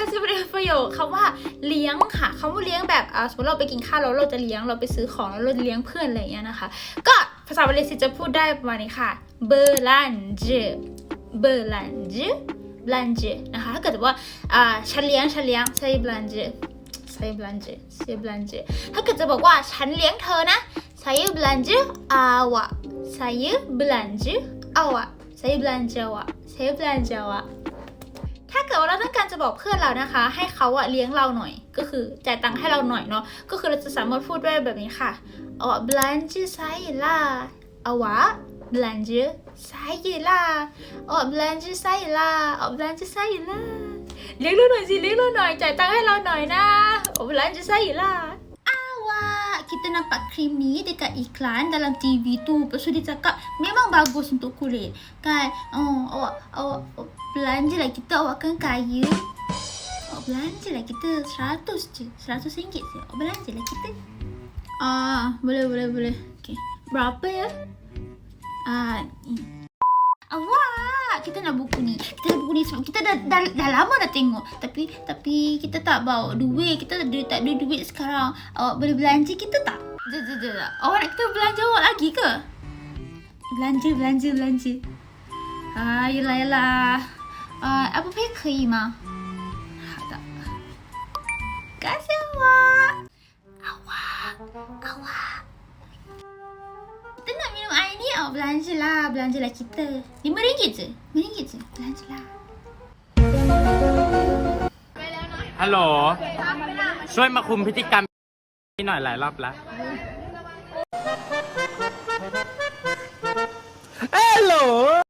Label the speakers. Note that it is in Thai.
Speaker 1: ถ้าจะเรียนประโยคคำว่าเลี้ยงค่ะคำว่าเลี้ยงแบบสมมติเราไปกินข้าวแล้วเราจะเลี้ยงเราไปซื้อของแล้วเราเลี้ยงเพื่อนอะไรอย่างเงี้ยนะคะก็ภาษาบาลีจะพูดได้ประมาณนี้ค่ะเบอร์ลันเจเบอร์ลันเจบลันเจนะคะถ้าเกิดว่าฉันเลี้ยงฉันเลี้ยงใช่บลันเจใช่บลันเจใช่บลันเจถ้าเกิดจะบอกว่าฉันเลี้ยงเธอนะใช่บลันเจอาวะใช่บลันเจอาวะใช่บลันเจอาวะใช่บลันเจอาวะกิดว่าเราต้องการจะบอกเพื่อนเรานะคะ ให้เขาอะเลี้ยงเราหน่อย ก็คือจ่ายตังค์ให้เราหน่อยเนาะก็คือเราจะสามารถพูดได้แบบนี้ค่ะอ๋อบลันจิไซล่เอาวะบลันจิไ่ล่ะอ๋อบลันจิไซล่ะอ๋อบลันจิไซล่ะเลี้ยงเราหน่อยสิเลี้ยงเราหน่อยจ่ายตังค์ให้เราหน่อยนะอ๋อบลันจิไซล่า kita nampak krim ni d e กก t i อีก n dalam TV t ี Lepas tu ช i a จ a ก a p m ม m a n g bagus กุ t u k k u l ุ t k กายอ๋ออ๋ออ๋อ belanja lah kita awak kan kaya awak belanja lah kita seratus je seratus ringgit je awak belanja lah kita ah uh, boleh boleh boleh okay. berapa ya ah uh, ni awak kita nak buku ni kita nak buku ni sebab kita dah, dah, dah lama dah tengok tapi tapi kita tak bawa duit kita tak ada, tak ada duit sekarang awak boleh belanja kita tak Awak nak kita belanja awak lagi ke? Belanja, belanja, belanja. Ah, yelah, yelah. 呃，Pay 可以吗？好的，感谢我，啊哇啊哇，真的 minum air ni oh belanja lah belanja lah kita lima ringgit je, lima ringgit je belanja lah. ฮัลโหลช่วยมาคุมพฤติกรรมนี่หน่อยหลายรอบแล้ว